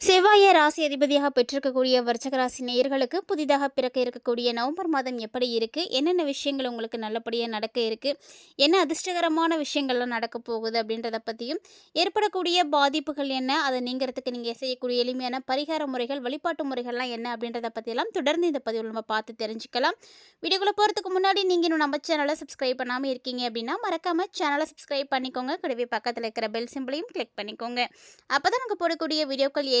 செவ்வாயை ராசி அதிபதியாக பெற்றிருக்கக்கூடிய விருச்சக ராசி நேயர்களுக்கு புதிதாக பிறக்க இருக்கக்கூடிய நவம்பர் மாதம் எப்படி இருக்குது என்னென்ன விஷயங்கள் உங்களுக்கு நல்லபடியாக நடக்க இருக்குது என்ன அதிர்ஷ்டகரமான விஷயங்கள்லாம் நடக்க போகுது அப்படின்றத பற்றியும் ஏற்படக்கூடிய பாதிப்புகள் என்ன? அதை நீங்கிறதுக்கு நீங்கள் செய்யக்கூடிய எளிமையான பரிகார முறைகள் வழிபாட்டு முறைகள்லாம் என்ன அப்படின்றத பற்றியெல்லாம் தொடர்ந்து இந்த பதிவில் நம்ம பார்த்து தெரிஞ்சுக்கலாம். வீடியோக்குள்ளே போகிறதுக்கு முன்னாடி நீங்கள் இன்னும் நம்ம சேனலை சப்ஸ்கிரைப் பண்ணாமல் இருக்கீங்க அப்படின்னா மறக்காமல் சேனலை சப்ஸ்கிரைப் பண்ணிக்கோங்க. கூடவே பக்கத்தில் இருக்கிற பெல் சிம்பிளையும் கிளிக் பண்ணிக்கோங்க. அப்போ தான் நாங்கள் போடக்கூடிய வீடியோக்கள்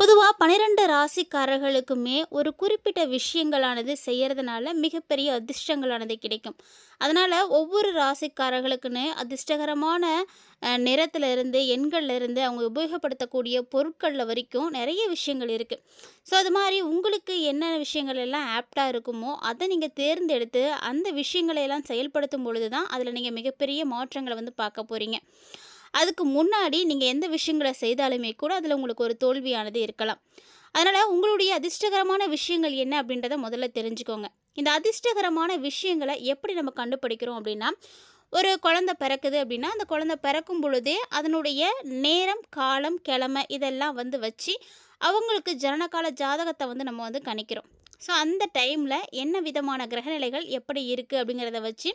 பொதுவாக பன்னிரெண்டு ராசிக்காரர்களுக்குமே ஒரு குறிப்பிட்ட விஷயங்களானது செய்கிறதுனால மிகப்பெரிய அதிர்ஷ்டங்களானது கிடைக்கும். அதனால் ஒவ்வொரு ராசிக்காரர்களுக்குன்னு அதிர்ஷ்டகரமான நிறத்தில் இருந்து எண்கள்ல இருந்து அவங்க உபயோகப்படுத்தக்கூடிய பொருட்களில் வரைக்கும் நிறைய விஷயங்கள் இருக்குது ஸோ அது மாதிரி உங்களுக்கு என்னென்ன விஷயங்கள் எல்லாம் ஆப்டாக இருக்குமோ அதை நீங்கள் தேர்ந்தெடுத்து அந்த விஷயங்களை எல்லாம் செயல்படுத்தும் பொழுது தான் அதில் நீங்கள் மிகப்பெரிய மாற்றங்களை வந்து பார்க்க போகிறீங்க அதுக்கு முன்னாடி நீங்கள் எந்த விஷயங்களை செய்தாலுமே கூட அதில் உங்களுக்கு ஒரு தோல்வியானது இருக்கலாம். அதனால் உங்களுடைய அதிர்ஷ்டகரமான விஷயங்கள் என்ன அப்படின்றத முதல்ல தெரிஞ்சுக்கோங்க. இந்த அதிர்ஷ்டகரமான விஷயங்களை எப்படி நம்ம கண்டுபிடிக்கிறோம் அப்படின்னா ஒரு குழந்தை பிறக்குது அப்படின்னா அந்த குழந்தை பிறக்கும் பொழுதே அதனுடைய நேரம் காலம் கிழமை இதெல்லாம் வந்து வச்சு அவங்களுக்கு ஜனனகால ஜாதகத்தை வந்து நம்ம வந்து கணிக்கிறோம். ஸோ அந்த டைமில் என்ன விதமான கிரகநிலைகள் எப்படி இருக்குது அப்படிங்கிறத வச்சு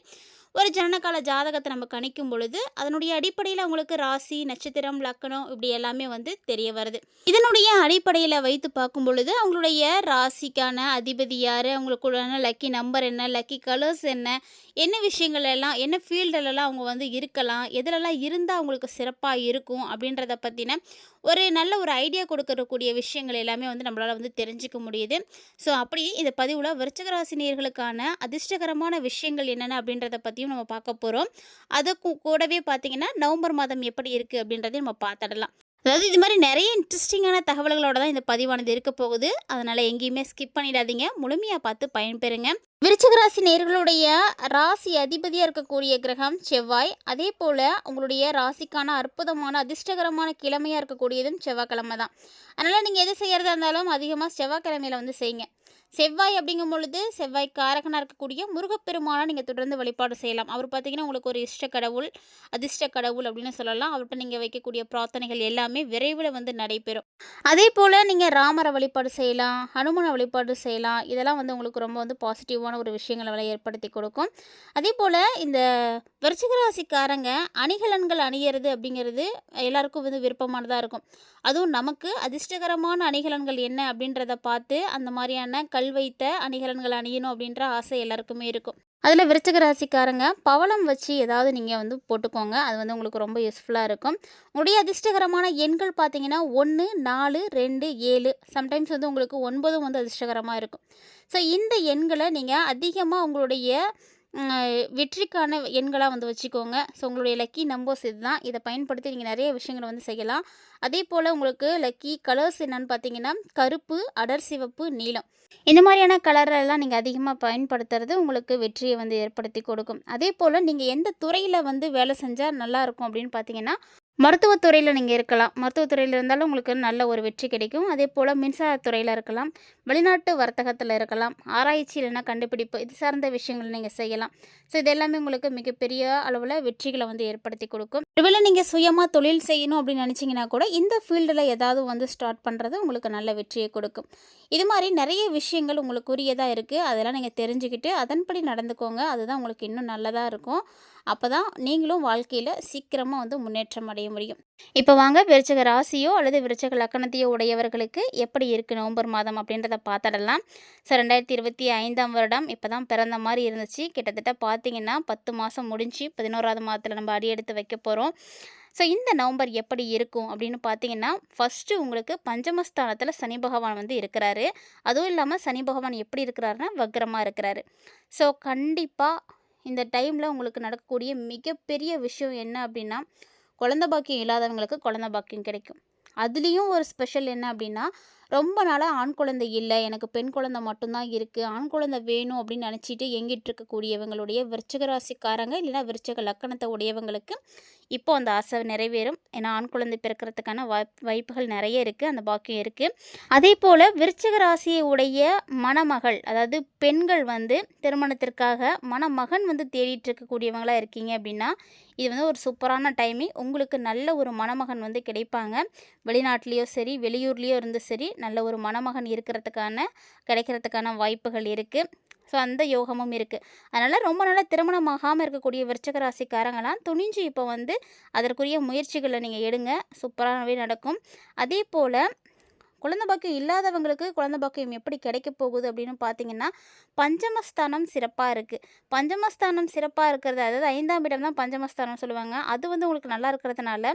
ஒரு ஜனனகால ஜாதகத்தை நம்ம கணிக்கும் பொழுது அதனுடைய அடிப்படையில் அவங்களுக்கு ராசி நட்சத்திரம் லக்கணம் இப்படி எல்லாமே வந்து தெரிய வருது. இதனுடைய அடிப்படையில் வைத்து பார்க்கும் பொழுது அவங்களுடைய ராசிக்கான அதிபதி யார்? அவங்களுக்குள்ளான லக்கி நம்பர் என்ன? லக்கி கலர்ஸ் என்ன? என்ன விஷயங்கள் எல்லாம் என்ன ஃபீல்டுலலாம் அவங்க வந்து இருக்கலாம்? எதிலெல்லாம் இருந்தால் அவங்களுக்கு சிறப்பாக இருக்கும்? அப்படின்றத பற்றின ஒரு நல்ல ஒரு ஐடியா கொடுக்கக்கூடிய விஷயங்கள் எல்லாமே வந்து நம்மளால் வந்து தெரிஞ்சுக்க முடியுது. ஸோ அப்படி இந்த பதிவில் விருச்சகராசினியர்களுக்கான அதிர்ஷ்டகரமான விஷயங்கள் என்னென்ன அப்படின்றத பற்றி பற்றியும் நம்ம பார்க்க போகிறோம் அதுக்கும் கூடவே பார்த்தீங்கன்னா நவம்பர் மாதம் எப்படி இருக்குது அப்படின்றதையும் நம்ம பார்த்துடலாம். அதாவது இது மாதிரி நிறைய இன்ட்ரெஸ்டிங்கான தகவல்களோட தான் இந்த பதிவானது இருக்க போகுது. அதனால் எங்கேயுமே ஸ்கிப் பண்ணிடாதீங்க. முழுமையாக பார்த்து பயன்பெறுங்க. விருச்சிக ராசி நேர்களுடைய ராசி அதிபதியாக இருக்கக்கூடிய கிரகம் செவ்வாய். அதே போல் உங்களுடைய ராசிக்கான அற்புதமான அதிர்ஷ்டகரமான கிழமையாக இருக்கக்கூடியதும் செவ்வாய்க்கிழமை தான். அதனால் நீங்கள் எது செய்கிறதா இருந்தாலும் அதிகமாக செவ்வாய்க்கிழமையில் வந்து செய்யுங்க. செவ்வாய் அப்படிங்கும் பொழுது செவ்வாய் காரகனாக இருக்கக்கூடிய முருகப்பெருமானை நீங்கள் தொடர்ந்து வழிபாடு செய்யலாம். அவர் பார்த்தீங்கன்னா உங்களுக்கு ஒரு இஷ்ட கடவுள் அதிர்ஷ்ட கடவுள் அப்படின்னு சொல்லலாம். அவர்கிட்ட நீங்கள் வைக்கக்கூடிய பிரார்த்தனைகள் எல்லாமே விரைவில் வந்து நடைபெறும். அதே போல் நீங்கள் ராமரை வழிபாடு செய்யலாம் ஹனுமனை வழிபாடு செய்யலாம். இதெல்லாம் வந்து உங்களுக்கு ரொம்ப வந்து பாசிட்டிவான ஒரு விஷயங்களை வந்து ஏற்படுத்தி கொடுக்கும். அதே போல் இந்த விருச்சிகராசிக்காரங்க அணிகலன்கள் அணியிறது அப்படிங்கிறது எல்லாருக்கும் வந்து விருப்பமானதாக இருக்கும். அதுவும் நமக்கு அதிர்ஷ்டகரமான அணிகலன்கள் என்ன அப்படின்றத பார்த்து அந்த மாதிரியான கல் வைத்த அணிகலன்கள் அணியணும் அப்படின்ற ஆசை எல்லாருக்குமே இருக்கும். அதில் விருச்சிக ராசிக்காரங்க பவளம் வச்சு ஏதாவது நீங்கள் வந்து போட்டுக்கோங்க. அது வந்து உங்களுக்கு ரொம்ப யூஸ்ஃபுல்லாக இருக்கும். உங்களுடைய அதிர்ஷ்டகரமான எண்கள் பார்த்தீங்கன்னா ஒன்று நாலு ரெண்டு ஏழு. சம்டைம்ஸ் வந்து உங்களுக்கு ஒன்பதும் வந்து அதிர்ஷ்டகரமாக இருக்கும். ஸோ இந்த எண்களை நீங்கள் அதிகமாக உங்களுடைய வெற்றிக்கான எண்களாக வந்து வச்சுக்கோங்க. ஸோ உங்களுடைய லக்கி நம்பர்ஸ் இதுதான். இதை பயன்படுத்தி நீங்கள் நிறைய விஷயங்களை வந்து செய்யலாம். அதே போல் உங்களுக்கு லக்கி கலர்ஸ் என்னன்னு பார்த்தீங்கன்னா கருப்பு அடர் சிவப்பு நீலம். இந்த மாதிரியான கலரெல்லாம் நீங்கள் அதிகமாக பயன்படுத்துறது உங்களுக்கு வெற்றியை வந்து ஏற்படுத்தி கொடுக்கும். அதே போல் நீங்கள் எந்த துறையில் வந்து வேலை செஞ்சால் நல்லாயிருக்கும் அப்படின்னு பார்த்தீங்கன்னா மருத்துவத்துறையில் நீங்கள் இருக்கலாம். மருத்துவத்துறையில் இருந்தாலும் உங்களுக்கு நல்ல ஒரு வெற்றி கிடைக்கும். அதே போல் மின்சாரத்துறையில் இருக்கலாம். வெளிநாட்டு வர்த்தகத்தில் இருக்கலாம். ஆராய்ச்சி இல்லைன்னா கண்டுபிடிப்பு இது சார்ந்த விஷயங்கள் நீங்கள் செய்யலாம். ஸோ இது எல்லாமே உங்களுக்கு மிகப்பெரிய அளவில் வெற்றிகளை வந்து ஏற்படுத்தி கொடுக்கும். ஒருவேளை நீங்கள் சுயமாக தொழில் செய்யணும் அப்படின்னு நினச்சிங்கன்னா கூட இந்த ஃபீல்டில் ஏதாவது வந்து ஸ்டார்ட் பண்ணுறது உங்களுக்கு நல்ல வெற்றியை கொடுக்கும். இது மாதிரி நிறைய விஷயங்கள் உங்களுக்கு உரியதாக இருக்குது அதெல்லாம் நீங்கள் தெரிஞ்சுக்கிட்டு அதன்படி நடந்துக்கோங்க. அதுதான் உங்களுக்கு இன்னும் நல்லதாக இருக்கும். அப்போ தான் நீங்களும் வாழ்க்கையில் சீக்கிரமாக வந்து முன்னேற்றம் அடைய முடியும். இப்போ வாங்க விருச்சக ராசியோ அல்லது விருச்சக லக்கணத்தையோ உடையவர்களுக்கு எப்படி இருக்குது நவம்பர் மாதம் அப்படின்றத பார்த்துடலாம். ஸோ ரெண்டாயிரத்தி இருபத்தி ஐந்தாம் வருடம் இப்போ தான் பிறந்த மாதிரி இருந்துச்சு. கிட்டத்தட்ட பார்த்தீங்கன்னா பத்து மாதம் முடிஞ்சு பதினோராவது மாதத்தில் நம்ம அடியெடுத்து வைக்க போகிறோம் ஸோ இந்த நவம்பர் எப்படி இருக்கும் அப்படின்னு பார்த்தீங்கன்னா ஃபஸ்ட்டு உங்களுக்கு பஞ்சமஸ்தானத்தில் சனி பகவான் வந்து இருக்கிறாரு. அதுவும் இல்லாமல் சனி பகவான் எப்படி இருக்கிறாருன்னா வக்ரமாக இருக்கிறாரு. ஸோ கண்டிப்பாக இந்த டைமில் உங்களுக்கு நடக்கக்கூடிய மிகப்பெரிய விஷயம் என்ன அப்படின்னா குழந்த பாக்கியம் இல்லாதவங்களுக்கு குழந்த பாக்கியம் கிடைக்கும். அதுலேயும் ஒரு ஸ்பெஷல் என்ன அப்படின்னா ரொம்ப நாளாக ஆண் குழந்தை இல்லை. எனக்கு பெண் குழந்தை மட்டும்தான் இருக்குது ஆண் குழந்தை வேணும் அப்படின்னு நினச்சிட்டு எங்கிட்டு இருக்கக்கூடியவங்களுடைய விருச்சக ராசிக்காரங்க இல்லைன்னா விருச்சக லக்கணத்தை உடையவங்களுக்கு இப்போ அந்த ஆசை நிறைவேறும். ஏன்னா ஆண் குழந்தை பிறக்கிறதுக்கான வாய்ப்பு வாய்ப்புகள் நிறைய இருக்குது அந்த பாக்கியம் இருக்குது அதே போல் விருச்சக ராசியை உடைய மணமகள் அதாவது பெண்கள் வந்து திருமணத்திற்காக மணமகன் வந்து தேடிட்டு இருக்கக்கூடியவங்களாக இருக்கீங்க அப்படின்னா இது வந்து ஒரு சூப்பரான டைமிங் உங்களுக்கு நல்ல ஒரு மணமகன் வந்து கிடைப்பாங்க. வெளிநாட்டிலேயோ சரி வெளியூர்லேயோ இருந்து சரி நல்ல ஒரு மணமகன் இருக்கிறதுக்கான கிடைக்கிறதுக்கான வாய்ப்புகள் இருக்குது ஸோ அந்த யோகமும் இருக்குது அதனால் ரொம்ப நாளாக திருமணம் ஆகாமல் இருக்கக்கூடிய விருச்சக ராசிக்காரங்களாம் துணிஞ்சு இப்போ வந்து அதற்குரிய முயற்சிகளை நீங்கள் எடுங்க. சூப்பராகவே நடக்கும். அதே போல் குழந்தை பாக்கியம் இல்லாதவங்களுக்கு குழந்தை பாக்கியம் எப்படி கிடைக்க போகுது அப்படின்னு பார்த்தீங்கன்னா பஞ்சமஸ்தானம் சிறப்பாக இருக்குது பஞ்சமஸ்தானம் சிறப்பாக இருக்கிறது அதாவது ஐந்தாம் இடம் தான் பஞ்சமஸ்தானம் சொல்லுவாங்க. அது வந்து உங்களுக்கு நல்லா இருக்கிறதுனால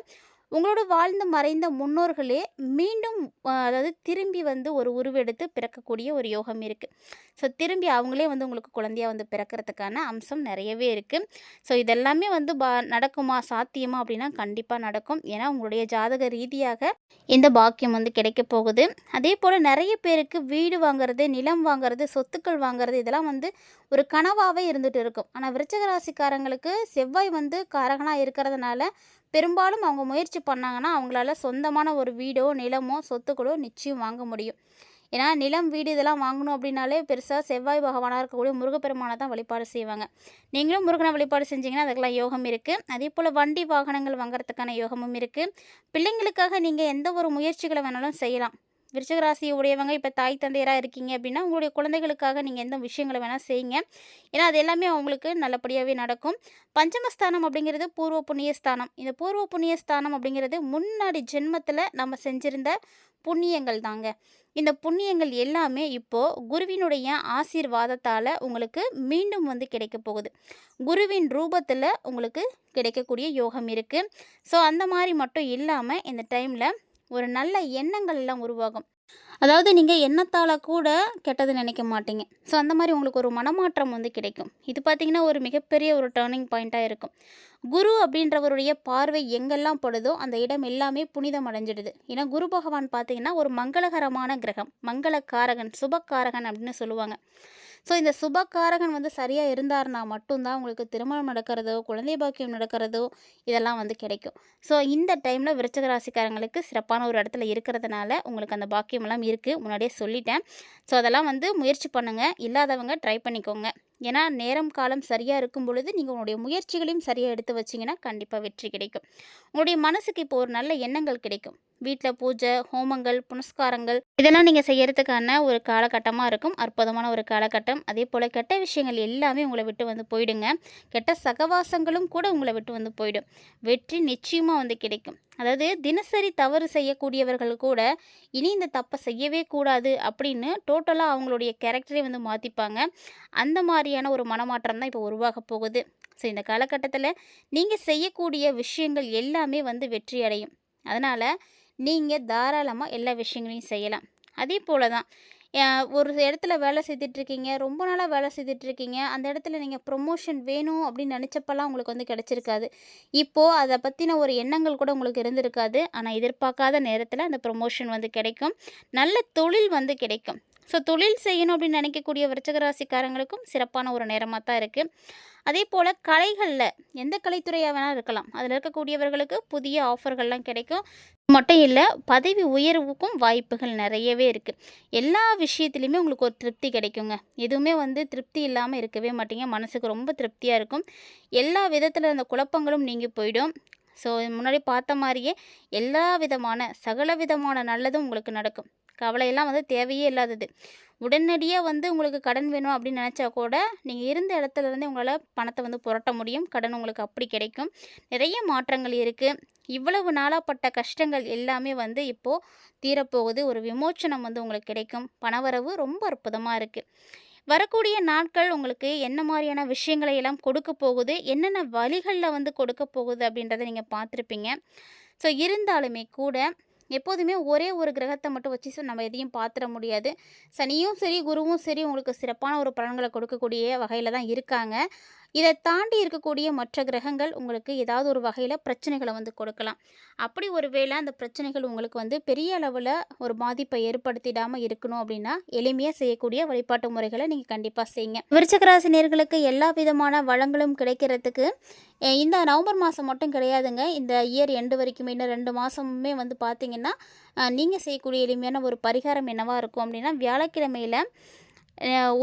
உங்களோட வாழ்ந்து மறைந்த முன்னோர்களே மீண்டும் அதாவது திரும்பி வந்து ஒரு உருவெடுத்து பிறக்கக்கூடிய ஒரு யோகம் இருக்குது ஸோ திரும்பி அவங்களே வந்து உங்களுக்கு குழந்தையாக வந்து பிறக்கிறதுக்கான அம்சம் நிறையவே இருக்குது ஸோ இதெல்லாமே வந்து பா நடக்குமா சாத்தியமா அப்படின்னா கண்டிப்பாக நடக்கும். ஏன்னா உங்களுடைய ஜாதக ரீதியாக இந்த பாக்கியம் வந்து கிடைக்க போகுது. அதே போல் நிறைய பேருக்கு வீடு வாங்குறது நிலம் வாங்குறது சொத்துக்கள் வாங்குறது இதெல்லாம் வந்து ஒரு கனவாகவே இருந்துகிட்டு இருக்கும். ஆனால் விருச்சக ராசிக்காரங்களுக்கு செவ்வாய் வந்து காரகனாக இருக்கிறதுனால பெரும்பாலும் அவங்க முயற்சி பண்ணாங்கன்னா அவங்களால சொந்தமான ஒரு வீடோ நிலமோ சொத்துக்களோ நிச்சயம் வாங்க முடியும். ஏன்னா நிலம் வீடு இதெல்லாம் வாங்கணும் அப்படின்னாலே பெருசாக செவ்வாய் பகவானாக இருக்கக்கூடிய முருகப்பெருமானை தான் வழிபாடு செய்வாங்க. நீங்களும் முருகனை வழிபாடு செஞ்சீங்கன்னா அதுக்கெல்லாம் யோகம் இருக்குது அதே போல் வண்டி வாகனங்கள் வாங்குறதுக்கான யோகமும் இருக்குது பிள்ளைங்களுக்காக நீங்கள் எந்த ஒரு முயற்சிகளை வேணாலும் செய்யலாம். விருச்சகராசி உடையவங்க இப்போ தாய் தந்தையராக இருக்கீங்க அப்படின்னா உங்களுடைய குழந்தைகளுக்காக நீங்கள் எந்த விஷயங்களை வேணால் செய்யுங்க. ஏன்னா அது எல்லாமே அவங்களுக்கு நல்லபடியாகவே நடக்கும். பஞ்சமஸ்தானம் அப்படிங்கிறது பூர்வ புண்ணிய ஸ்தானம். இந்த பூர்வ புண்ணிய ஸ்தானம் அப்படிங்கிறது முன்னாடி ஜென்மத்தில் நம்ம செஞ்சிருந்த புண்ணியங்கள் தாங்க. இந்த புண்ணியங்கள் எல்லாமே இப்போது குருவினுடைய ஆசீர்வாதத்தால் உங்களுக்கு மீண்டும் வந்து கிடைக்க போகுது. குருவின் ரூபத்தில் உங்களுக்கு கிடைக்கக்கூடிய யோகம் இருக்குது ஸோ அந்த மாதிரி மட்டும் இல்லாமல் இந்த டைமில் ஒரு நல்ல எண்ணங்கள் எல்லாம் உருவாகும். அதாவது நீங்கள் எண்ணத்தால் கூட கெட்டது நினைக்க மாட்டீங்க. ஸோ அந்த மாதிரி உங்களுக்கு ஒரு மனமாற்றம் வந்து கிடைக்கும். இது பார்த்திங்கன்னா ஒரு மிகப்பெரிய ஒரு டேர்னிங் பாயிண்ட்டாக இருக்கும். குரு அப்படின்றவருடைய பார்வை எங்கெல்லாம் படுதோ அந்த இடம் எல்லாமே புனிதம் அடைஞ்சிடுது. ஏன்னா குரு பகவான் பார்த்தீங்கன்னா ஒரு மங்களகரமான கிரகம். மங்களக்காரகன் சுபக்காரகன் அப்படின்னு சொல்லுவாங்க. ஸோ இந்த சுபக்காரகன் வந்து சரியாக இருந்தாருன்னா மட்டும்தான் உங்களுக்கு திருமணம் நடக்கிறதோ குழந்தை பாக்கியம் நடக்கிறதோ இதெல்லாம் வந்து கிடைக்கும். ஸோ இந்த டைமில் விருச்சக ராசிக்காரங்களுக்கு சிறப்பான ஒரு இடத்துல இருக்கிறதுனால உங்களுக்கு அந்த பாக்கியமெல்லாம் இருக்குது முன்னாடியே சொல்லிட்டேன். ஸோ அதெல்லாம் வந்து முயற்சி பண்ணுங்கள் இல்லாதவங்க ட்ரை பண்ணிக்கோங்க. ஏன்னா நேரம் காலம் சரியாக இருக்கும் பொழுது நீங்கள் உங்களுடைய முயற்சிகளையும் சரியாக எடுத்து வச்சிங்கன்னா கண்டிப்பாக வெற்றி கிடைக்கும். உங்களுடைய மனசுக்கு இப்போ ஒரு நல்ல எண்ணங்கள் கிடைக்கும். வீட்டில் பூஜை ஹோமங்கள் புனஸ்காரங்கள் இதெல்லாம் நீங்கள் செய்யறதுக்கான ஒரு காலகட்டமாக இருக்கும். அற்புதமான ஒரு காலகட்டம். அதே போல் கெட்ட விஷயங்கள் எல்லாமே உங்களை விட்டு வந்து போயிடுங்க. கெட்ட சகவாசங்களும் கூட உங்களை விட்டு வந்து போயிடும். வெற்றி நிச்சயமாக வந்து கிடைக்கும். அதாவது தினசரி தவறு செய்யக்கூடியவர்கள் கூட இனி இந்த தப்பை செய்யவே கூடாது அப்படின்னு டோட்டலாக அவங்களுடைய கேரக்டரை வந்து மாற்றிப்பாங்க அந்த மாதிரியான ஒரு மனமாற்றம் தான் இப்போ உருவாக போகுது. ஸோ இந்த காலகட்டத்தில் நீங்கள் செய்யக்கூடிய விஷயங்கள் எல்லாமே வந்து வெற்றி அடையும். அதனால் நீங்கள் தாராளமாக எல்லா விஷயங்களையும் செய்யலாம். அதே போல தான் ஒரு இடத்துல வேலை செய்துட்ருக்கீங்க ரொம்ப நாளாக வேலை செய்துட்ருக்கீங்க அந்த இடத்துல நீங்கள் ப்ரொமோஷன் வேணும் அப்படின்னு நினச்சப்பெல்லாம் உங்களுக்கு வந்து கிடச்சிருக்காது. இப்போது அதை பற்றின ஒரு எண்ணங்கள் கூட உங்களுக்கு இருந்திருக்காது. ஆனால் எதிர்பார்க்காத நேரத்தில் அந்த ப்ரொமோஷன் வந்து கிடைக்கும். நல்ல தொழில் வந்து கிடைக்கும். ஸோ தொழில் செய்யணும் அப்படின்னு நினைக்கக்கூடிய விருச்சகராசிக்காரங்களுக்கும் சிறப்பான ஒரு நேரமாக தான் இருக்குது அதே போல் கலைகளில் எந்த கலைத்துறையாக வேணால் இருக்கலாம். அதில் இருக்கக்கூடியவர்களுக்கு புதிய ஆஃபர்கள்லாம் கிடைக்கும். மட்டும் இல்லை பதவி உயர்வுக்கும் வாய்ப்புகள் நிறையவே இருக்குது எல்லா விஷயத்துலையுமே உங்களுக்கு ஒரு திருப்தி கிடைக்குங்க. எதுவுமே வந்து திருப்தி இல்லாமல் இருக்கவே மாட்டீங்க. மனசுக்கு ரொம்ப திருப்தியாக இருக்கும். எல்லா விதத்தில் அந்த குழப்பங்களும் நீங்கி போயிடும். ஸோ முன்னாடி பார்த்த மாதிரியே எல்லா விதமான சகல விதமான நல்லதும் உங்களுக்கு நடக்கும். கவலையெல்லாம் வந்து தேவையே இல்லாதது. உடனடியாக வந்து உங்களுக்கு கடன் வேணும் அப்படின்னு நினச்சா கூட நீங்கள் இருந்த இடத்துல இருந்தே உங்களால் பணத்தை வந்து புரட்ட முடியும். கடன் உங்களுக்கு அப்படி கிடைக்கும். நிறைய மாற்றங்கள் இருக்குது இவ்வளவு நாளாப்பட்ட கஷ்டங்கள் எல்லாமே வந்து இப்போது தீரப்போகுது. ஒரு விமோச்சனம் வந்து உங்களுக்கு கிடைக்கும். பணவரவு ரொம்ப அற்புதமாக இருக்குது வரக்கூடிய நாட்கள் உங்களுக்கு என்ன மாதிரியான விஷயங்களை எல்லாம் கொடுக்க போகுது? என்னென்ன வழிகளில் வந்து கொடுக்க போகுது அப்படின்றத நீங்கள் பார்த்துருப்பீங்க. ஸோ இருந்தாலுமே கூட எப்போதுமே ஒரே ஒரு கிரகத்தை மட்டும் வச்சு நம்ம எதையும் பார்த்துட முடியாது. சனியும் சரி குருவும் சரி உங்களுக்கு சிறப்பான ஒரு பலன்களை கொடுக்கக்கூடிய வகையில் தான் இருக்காங்க. இதை தாண்டி இருக்கக்கூடிய மற்ற கிரகங்கள் உங்களுக்கு ஏதாவது ஒரு வகையில் பிரச்சனைகளை வந்து கொடுக்கலாம். அப்படி ஒரு வேளை அந்த பிரச்சனைகள் உங்களுக்கு வந்து பெரிய அளவில் ஒரு பாதிப்பை ஏற்படுத்திடாமல் இருக்கணும் அப்படின்னா எளிமையாக செய்யக்கூடிய வழிபாட்டு முறைகளை நீங்கள் கண்டிப்பாக செய்யுங்க. விருச்சகராசி நேர்களுக்கு எல்லா விதமான வளங்களும் கிடைக்கிறதுக்கு இந்த நவம்பர் மாதம் மட்டும் கிடையாதுங்க. இந்த இயர் எண்டு வரைக்குமே இன்னும் ரெண்டு மாதமுமே வந்து பார்த்திங்கன்னா நீங்கள் செய்யக்கூடிய எளிமையான ஒரு பரிகாரம் என்னவாக இருக்கும் அப்படின்னா வியாழக்கிழமையில்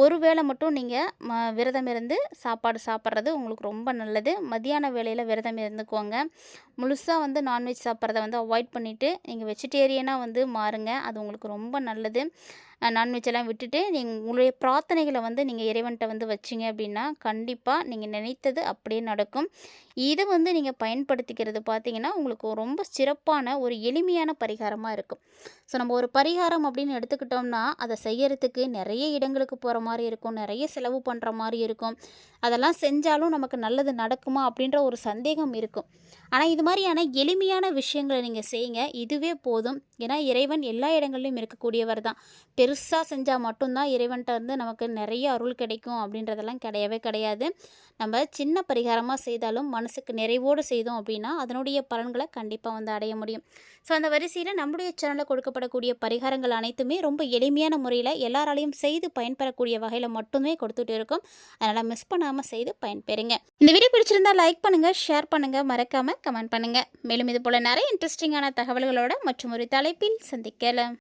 ஒரு வேளை மட்டும் நீங்கள் ம விரதம் இருந்து சாப்பாடு சாப்பிட்றது உங்களுக்கு ரொம்ப நல்லது. மத்தியான வேளையில் விரதம் இருந்துக்கோங்க. முழுசாக வந்து நான்வெஜ் சாப்பிட்றத வந்து அவாய்ட் பண்ணிவிட்டு நீங்கள் வெஜிடேரியனாக வந்து மாறுங்க. அது உங்களுக்கு ரொம்ப நல்லது. நான்வெஜ் எல்லாம் விட்டுட்டு நீங்கள் உங்களுடைய பிரார்த்தனைகளை வந்து நீங்கள் இறைவன்கிட்ட வந்து வச்சிங்க அப்படின்னா கண்டிப்பாக நீங்கள் நினைத்தது அப்படியே நடக்கும். இதை வந்து நீங்கள் பயன்படுத்திக்கிறது பார்த்தீங்கன்னா உங்களுக்கு ரொம்ப சிறப்பான ஒரு எளிமையான பரிகாரமாக இருக்கும். ஸோ நம்ம ஒரு பரிகாரம் அப்படின்னு எடுத்துக்கிட்டோம்னா அதை செய்யறதுக்கு நிறைய இடங்களுக்கு போகிற மாதிரி இருக்கும். நிறைய செலவு பண்ணுற மாதிரி இருக்கும். அதெல்லாம் செஞ்சாலும் நமக்கு நல்லது நடக்குமா அப்படின்ற ஒரு சந்தேகம் இருக்கும். ஆனால் இது மாதிரியான எளிமையான விஷயங்களை நீங்கள் செய்யுங்க. இதுவே போதும். ஏன்னா இறைவன் எல்லா இடங்கள்லையும் இருக்கக்கூடியவர் தான். பெருசாக செஞ்சால் மட்டும்தான் இறைவன்கிட்ட இருந்து நமக்கு நிறைய அருள் கிடைக்கும் அப்படின்றதெல்லாம் கிடையவே கிடையாது. நம்ம சின்ன பரிகாரமாக செய்தாலும் மனசுக்கு நிறைவோடு செய்தோம் அப்படின்னா அதனுடைய பலன்களை கண்டிப்பாக வந்து அடைய முடியும். ஸோ அந்த வரிசையில் நம்முடைய சேனலில் கொடுக்கப்படக்கூடிய பரிகாரங்கள் அனைத்துமே ரொம்ப எளிமையான முறையில் எல்லாராலையும் செய்து பயன்பெறக்கூடிய வகையில் மட்டுமே கொடுத்துட்டு இருக்கோம். அதனால் மிஸ் பண்ணாமல் செய்து பயன்பெறுங்க. இந்த வீடியோ பிடிச்சிருந்தா லைக் பண்ணுங்கள் ஷேர் பண்ணுங்கள் மறக்காமல் கமெண்ட் பண்ணுங்கள் மேலும் இது போல் நிறைய இன்ட்ரெஸ்டிங்கான தகவல்களோட மற்றும் ஒரு தலைப்பில் சந்திக்கலாம்